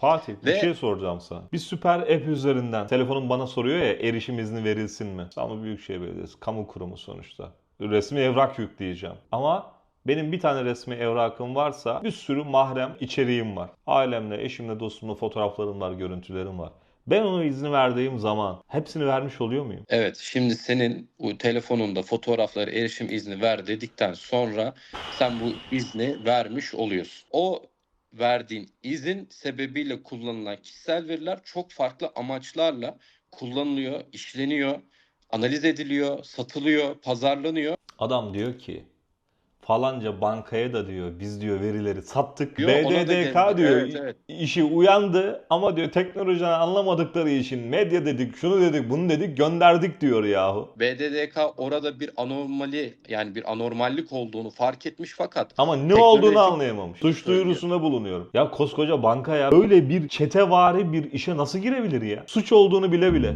Fatih bir Ve- şey soracağım sana. Bir süper app üzerinden telefonun bana soruyor ya erişim izni verilsin mi? İstanbul Büyükşehir Belediyesi kamu kurumu sonuçta. Resmi evrak yükleyeceğim. Ama benim bir tane resmi evrakım varsa bir sürü mahrem içeriğim var. Ailemle, eşimle, dostumla fotoğraflarım var, görüntülerim var. Ben ona izni verdiğim zaman hepsini vermiş oluyor muyum? Evet, şimdi senin bu telefonunda fotoğraflara erişim izni ver dedikten sonra sen bu izni vermiş oluyorsun. O verdiğin izin sebebiyle kullanılan kişisel veriler çok farklı amaçlarla kullanılıyor, işleniyor, analiz ediliyor, satılıyor, pazarlanıyor. Adam diyor ki falanca bankaya da diyor biz diyor verileri sattık. Da BDDK diyor Evet, evet. işi uyandı ama diyor teknolojiden anlamadıkları için medya dedik şunu dedik bunu dedik gönderdik diyor yahu. BDDK orada bir anomali yani bir anormallik olduğunu fark etmiş fakat Ama ne olduğunu anlayamamış. Suç söylüyor. duyurusunda bulunuyorum. Ya koskoca bankaya öyle bir çetevari bir işe nasıl girebilir ya? Suç olduğunu bile bile.